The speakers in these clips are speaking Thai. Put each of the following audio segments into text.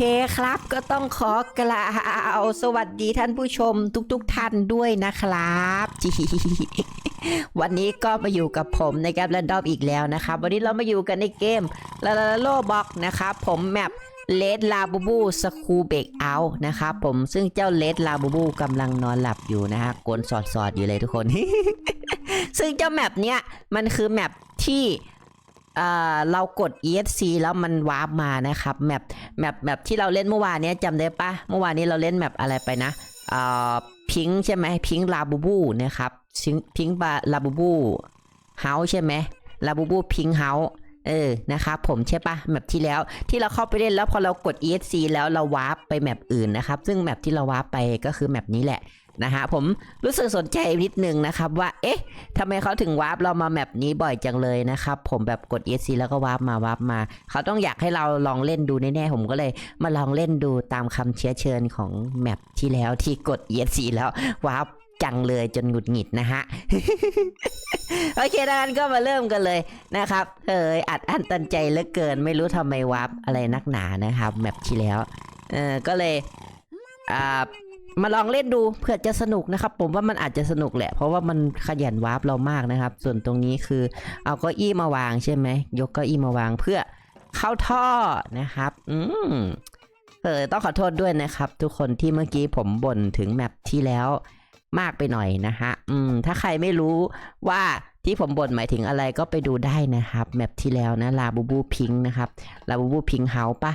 เคครับก็ต้องขอกล่าวสวัสดีท่านผู้ชมทุกๆทท่านด้วยนะครับวันนี้ก็มาอยู่กับผมในแกมแรนดอมอีกแล้วนะครับ วันนี้เรามาอยู่กันในเกมลาลาโลบ็อกนะครับผมแมปเลดลาบูบูสคูเบกเอานะครับผมซึ่งเจ้าเลดลาบูบูกำลังนอนหลับอยู่นะฮะกลนสอดๆอยู่เลยทุกคน ซึ่งเจ้าแมปเนี้ยมันคือแมปที่ เรากด ESC แล้วมันวาร์ปมานะครับแมปแมปแมปที่เราเล่นเมื่อวานนี้จำได้ปะเมื่อวานนี้เราเล่นแมปอะไรไปนะอ่อพิงใช่ไหมพิงลาบูบูนะครับพิงบาลาบูบูเฮาใช่ไหมลาบูบูพิงเฮาเออ นะครับผมใช่ปะแมปที่แล้วที่เราเข้าไปเล่นแล้วพอเรากด ESC แล้วเราวาร์ปไปแมปอื่นนะครับ ซึ่งแมปที่เราวาร์ปไปก็คือแมปนี้แหละ นะฮะผมรู้สึกสนใจนิดนึงนะครับว่าเอ๊ะทำไมเขาถึงวาร์ปเรามาแมปนี้บ่อยจังเลยนะครับ ผมแบบกด ESC แล้วก็วาร์ปมาวาร์ปมา เขาต้องอยากให้เราลองเล่นดูแน่ๆผมก็เลยมาลองเล่นดูตามคำเชื้อเชิญของแมปที่แล้วที่กด ESC แล้ววาร์ปจังเลยจนหงุดหงิดนะฮะ โอเคดังนั้นก็มาเริ่มกันเลยนะครับเอ้ยอัดอั้นตันใจเหลือเกิน ไม่รู้ทำไมวาร์ปอะไรนักหนานะครับแมปที่แล้ว เออก็เลยอ่า มาลองเล่นดูเพื่อจะสนุกนะครับ ผมว่ามันอาจจะสนุกแหละ เพราะว่ามันขยันวาร์ปเรามากนะครับ ส่วนตรงนี้คือเอาเก้าอี้มาวางใช่ไหมยกเก้าอี้มาวางเพื่อเข้าท่อนะครับ อืมเออต้องขอโทษด้วยนะครับ ทุกคนที่เมื่อกี้ผมบ่นถึงแมปที่แล้วมากไปหน่อยนะฮะ อืม ถ้าใครไม่รู้ว่าที่ผมบ่นหมายถึงอะไรก็ไปดูได้นะครับ แมปที่แล้วนะลาบูบูพิงนะครับลาบูบูพิงเฮาปะ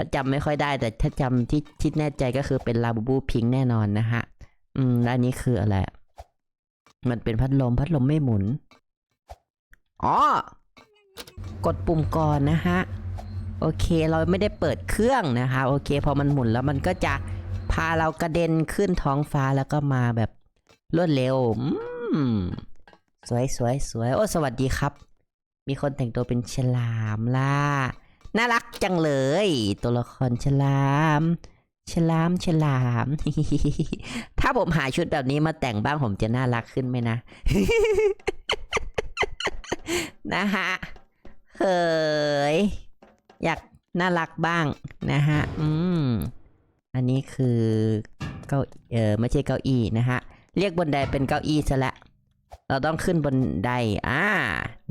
ถ้าจำไม่ค่อยได้แต่ถ้าจำที่ที่แน่ใจก็คือเป็นลาบูบูพิงแน่นอนนะฮะ อืมแล้วอันนี้คืออะไร มันเป็นพัดลมพัดลมไม่หมุน อ๋อ กดปุ่มก่อนนะฮะ โอเคเราไม่ได้เปิดเครื่องนะคะ โอเค พอมันหมุนแล้วมันก็จะพาเรากระเด็นขึ้นท้องฟ้าแล้วก็มาแบบรวดเร็วอืมสวยสวยสวยโอ้สวัสดีครับ มีคนแต่งตัวเป็นฉลามล่ะ น่ารักจังเลย ตัวละครฉลาม ฉลามฉลาม ถ้าผมหาชุดแบบนี้มาแต่งบ้างผมจะน่ารักขึ้นไหมนะ นะฮะเฮ้ยอยากน่ารักบ้างนะฮะ อืม อันนี้คือเก้าเออไม่ใช่เก้าอี้นะฮะ เรียกบนไดเป็นเก้าอี้ซะละ เราต้องขึ้นบนได อ่า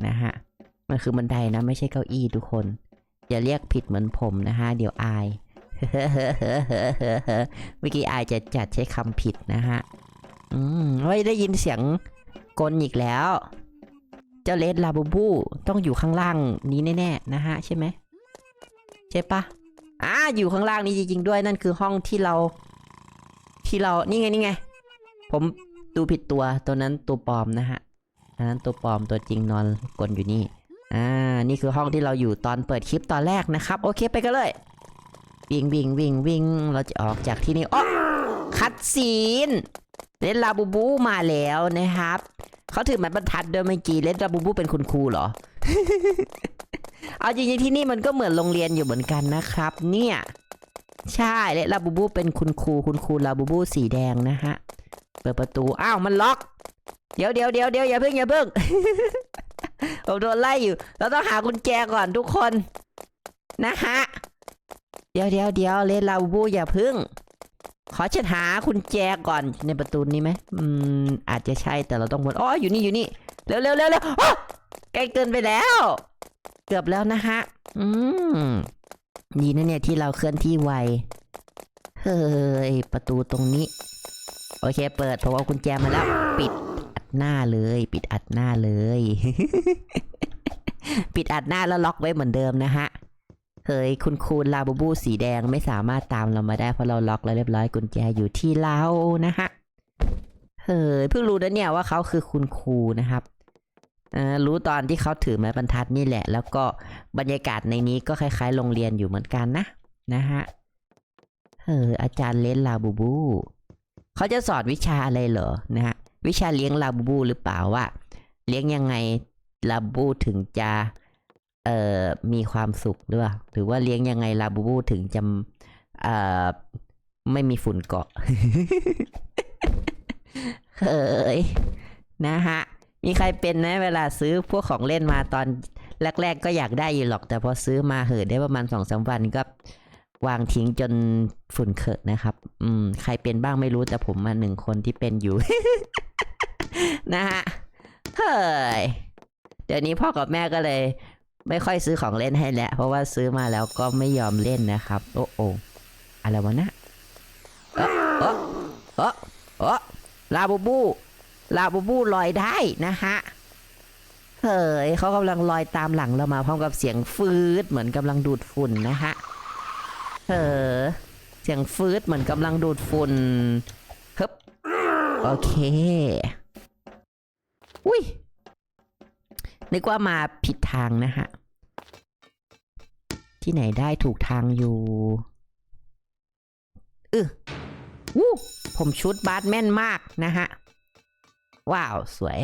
นะฮะ มันคือบันไดนะ ไม่ใช่เก้าอี้ทุกคน อย่าเรียกผิดเหมือนผมนะฮะ เดี๋ยวอายเมื่อกี้อายจะจัดใช้คำผิดนะฮะ อืมเฮ้ยได้ยินเสียงกลอีกแล้ว เจ้าเลดลาบูบูต้องอยู่ข้างล่างนี้แน่ๆนะฮะ ใช่ไหมใช่ปะอ่าอยู่ข้างล่างนี้จริงๆด้วยนั่นคือห้องที่เรา ที่เรานี่ไงนี่ไง ผมดูผิดตัวตัวนั้นตัวปลอมนะฮะอันนั้นตัวปลอมตัวจริงนอนกลนอยู่นี่ อ่า นี่คือห้องที่เราอยู่ตอนเปิดคลิปตอนแรกนะครับ โอเคไปกันเลย วิ่งวิ่งวิ่งวิ่งเราจะออกจากที่นี่อ๋อคัดซีนเลนลาบูบูมาแล้วนะครับเขาถือไม้บรรทัดด้วยเมื่อกี้เลนลาบูบูเป็นคุณครูเหรอ เอาจริงๆที่นี่มันก็เหมือนโรงเรียนอยู่เหมือนกันนะครับ เนี่ย ใช่เลนลาบูบูเป็นคุณครูคุณครูลาบูบูสีแดงนะฮะ เปิดประตู อ้าวมันล็อก เดี๋ยวเดี๋ยวเดี๋ยวเดี๋ยวอย่าเพิ่งอย่าเพิ่ง ผมโดนไล่อยู่ เราต้องหากุญแจก่อนทุกคน นะฮะ เดี๋ยวเดี๋ยวเดี๋ยวเลนลาบูอย่าพึ่ง ขอฉันหากุญแจก่อนในประตูนี้ไหมอืม อาจจะใช่แต่เราต้องวนอ๋ออยู่นี่อยู่นี่เร็วเร็วเร็วเร็วใกล้เกินไปแล้ว เกือบแล้วนะฮะ อืมดีนะเนี่ยที่เราเคลื่อนที่ไว เฮ้ย ประตูตรงนี้ โอเค เปิดผมเอากุญแจมาแล้ว ปิด หน้าเลย ปิดอัดหน้าเลย ปิดอัดหน้าแล้วล็อกไว้เหมือนเดิมนะฮะเฮ้ยคุณครูลาบูบูสีแดงไม่สามารถตามเรามาได้เพราะเราล็อกแล้วเรียบร้อยกุญแจอยู่ที่เรานะฮะเฮ้ยเพิ่งรู้นะเนี่ยว่าเขาคือคุณครูนะครับรู้ตอนที่เขาถือไม้บรรทัดนี่แหละ แล้วก็บรรยากาศในนี้ก็คล้ายๆ โรงเรียนอยู่เหมือนกันนะนะฮะเฮ้ยอาจารย์เลนลาบูบู เขาจะสอนวิชาอะไรเหรอนะฮะ วิชาเลี้ยงลาบูบูหรือเปล่าว่า เลี้ยงยังไงลาบูบูถึงจะเอ่อมีความสุขหรือเปล่าหรือว่าเลี้ยงยังไงลาบูบูถึงจะเอ่อไม่มีฝุ่นเกาะเฮ้ยนะฮะมีใครเป็นนะเวลาซื้อพวกของเล่นมาตอนแรก ๆ ก็อยากได้อยู่หรอก แต่พอซื้อมาเหอได้ประมาณสองสามวันก็วางทิ้งจนฝุ่นเขอะนะครับ อืม ใครเป็นบ้างไม่รู้แต่ผมมาหนึ่งคนที่เป็นอยู่ นะฮะเฮ้ยเดี๋ยวนี้พ่อกับแม่ก็เลย ไม่ค่อยซื้อของเล่นให้แล้วเพราะว่าซื้อมาแล้วก็ไม่ยอมเล่นนะครับ โอ้โออะไรวะนะเออเออเออเออลาบูบูลาบูบูลอยได้นะฮะเฮ้ยเขากำลังลอยตามหลังเรามาพร้อมกับเสียงฟืดเหมือนกำลังดูดฝุ่นนะฮะเออเสียงฟืดเหมือนกำลังดูดฝุ่นฮึบโอเค นึกว่ามาผิดทางนะฮะ ที่ไหนได้ถูกทางอยู่เออวู้ผมชุดบาสแม่นมากนะฮะ ว้าว สวย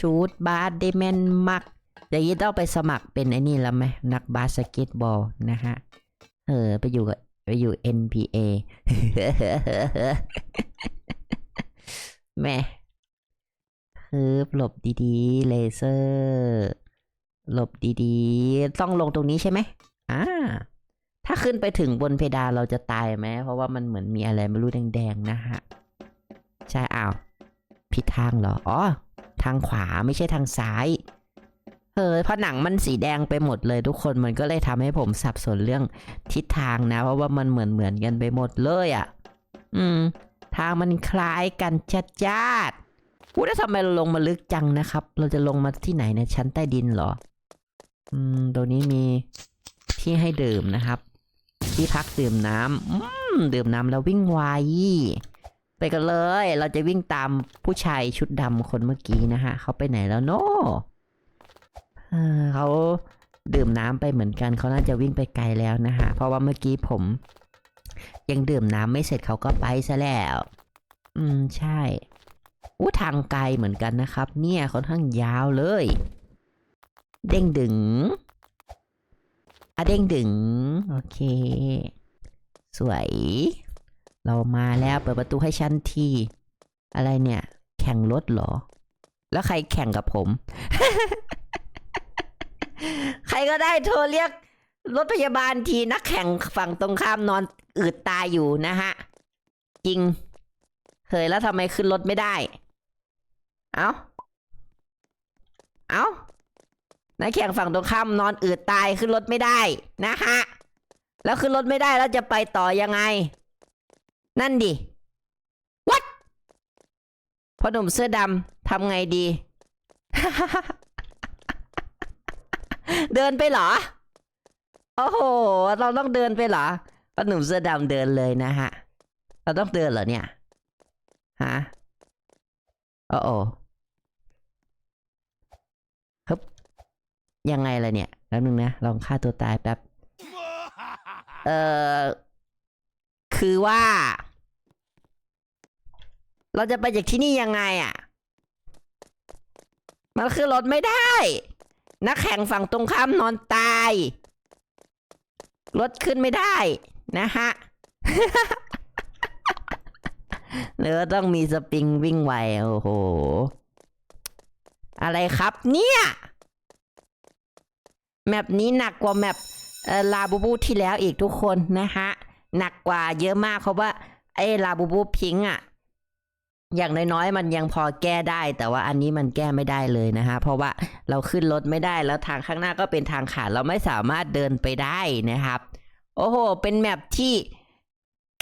ชุดบาสได้แม่นมากอย่างนี้ต้องไปสมัครเป็นไอ้นี่แล้วไหมนักบาสเกตบอลนะฮะ เออ ไปอยู่กับไปอยู่ NBA แม่ ฮึบหลบดีๆ เลเซอร์หลบดีๆ ต้องลงตรงนี้ใช่ไหมอ่าถ้าขึ้นไปถึงบนเพดานเราจะตายไหมเพราะว่ามันเหมือนมีอะไรไม่รู้แดงๆนะฮะใช่อ้าวผิดทางเหรออ๋อทางขวาไม่ใช่ทางซ้ายเฮ้ยเพราะหนังมันสีแดงไปหมดเลยทุกคนมันก็เลยทำให้ผมสับสนเรื่องทิศทางนะ เพราะว่ามันเหมือนเหมือนกันไปหมดเลยอะ่ะ อืม ทางมันคล้ายกันจัดจ้าด อู้แล้ทำไมเราลงมาลึกจังนะครับ เราจะลงมาที่ไหนในชั้นใต้ดินเหรอ อืมตรงนี้มีที่ให้ดื่มนะครับ ที่พักดื่มน้ำอืม ดื่มน้ำแล้ววิ่งไวไปกันเลย เราจะวิ่งตามผู้ชายชุดดำคนเมื่อกี้นะฮะ เขาไปไหนแล้วโน่เขาดื่มน้ำไปเหมือนกัน เขาน่าจะวิ่งไปไกลแล้วนะฮะ เพราะว่าเมื่อกี้ผม ยังดื่มน้ำไม่เสร็จเขาก็ไปซะแล้ว อืม ใช่ อู้ทางไกลเหมือนกันนะครับ เนี่ยค่อนข้างยาวเลย เด้งดึงอะเด้งดึง โอเค สวย เรามาแล้วเปิดประตูให้ฉันที อะไรเนี่ย แข่งรถเหรอ แล้วใครแข่งกับผม ใครก็ได้โทรเรียกรถพยาบาลทีนักแข่งฝั่งตรงข้ามนอนอืดตายอยู่นะฮะ จริงเคยแล้วทำไมขึ้นรถไม่ได้ เอาเอานักแข่งฝั่งตรงข้ามนอนอืดตายขึ้นรถไม่ได้นะฮะ แล้วขึ้นรถไม่ได้แล้วจะไปต่อยังไง นั่นดิ what พอหนุ่มเสื้อดำทำไงดี เดินไปเหรอ โอ้โห เราต้องเดินไปเหรอพอหนุ่มเสื้อดำเดินเลยนะฮะ เราต้องเดินเหรอเนี่ย ฮะ โอ้โอฮึบ ยังไงล่ะเนี่ยแป๊บนึงนะ ลองฆ่าตัวตายแป๊บ เอ่อคือว่า เราจะไปจากที่นี่ยังไงอะ มันคือรถไม่ได้ นักแข่งฝั่งตรงข้ามนอนตาย รถขึ้นไม่ได้ นะฮะหรือว่าต้องมีสปริงวิ่งไว โอ้โห อะไรครับเนี่ย แมปนี้หนักกว่าแมปลาบูบูที่แล้วอีกทุกคนนะฮะหนักกว่าเยอะมากเพราะว่าไอ้ลาบูบูพิงค์อะอย่างน้อยๆมันยังพอแก้ได้ แต่ว่าอันนี้มันแก้ไม่ได้เลยนะฮะเพราะว่าเราขึ้นรถไม่ได้แล้วทางข้างหน้าก็เป็นทางขาดเราไม่สามารถเดินไปได้นะครับ โอ้โห เป็นแมปที่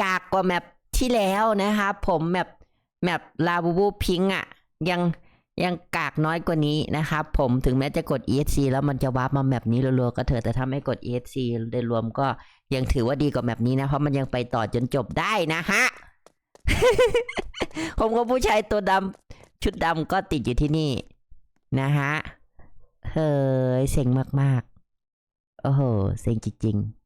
กากกว่าแมปที่แล้วนะครับผมแมปแมปลาบูบูพิงค์อะยัง ยังกากน้อยกว่านี้นะครับผมถึงแม้จะกด ESC แล้วมันจะวาร์ปมาแมปนี้รัวๆก็เถอะแต่ถ้าไม่กด ESC โดยรวมก็ยังถือว่าดีกว่าแมปนี้นะ เพราะมันยังไปต่อจนจบได้นะฮะ ผมกับผู้ชายตัวดำชุดดำก็ติดอยู่ที่นี่ นะฮะเฮ้ยเซ็งมากๆ โอ้โห เซ็งจริงๆ